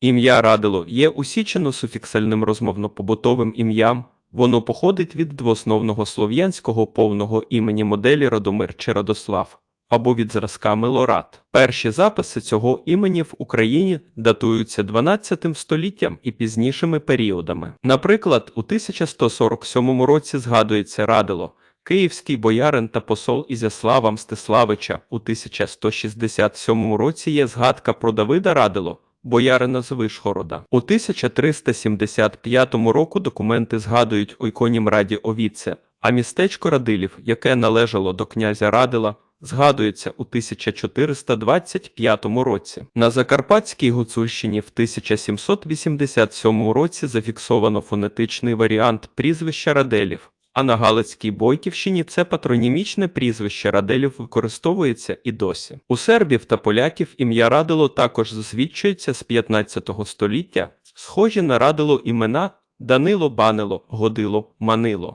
Ім'я Радило є усічено-суфіксальним розмовно-побутовим ім'ям. Воно походить від двоосновного слов'янського повного імені моделі Радомир чи Радослав або від зразка Милорад. Перші записи цього імені в Україні датуються 12 століттям і пізнішими періодами. Наприклад, у 1147 році згадується Радило, київський боярин та посол Ізяслава Мстиславича. У 1167 році є згадка про Давида Радило, боярина з Вишгорода. У 1375 року документи згадують у іконі Раді Овіце, а містечко Радилів, яке належало до князя Радила, згадується у 1425 році. На Закарпатській Гуцульщині в 1787 році зафіксовано фонетичний варіант прізвища Раделів. А на Галицькій Бойківщині це патронімічне прізвище Раделів використовується і досі. У сербів та поляків ім'я Радило також засвідчується з 15 століття, схожі на Радило імена Данило Банило, Годило, Манило.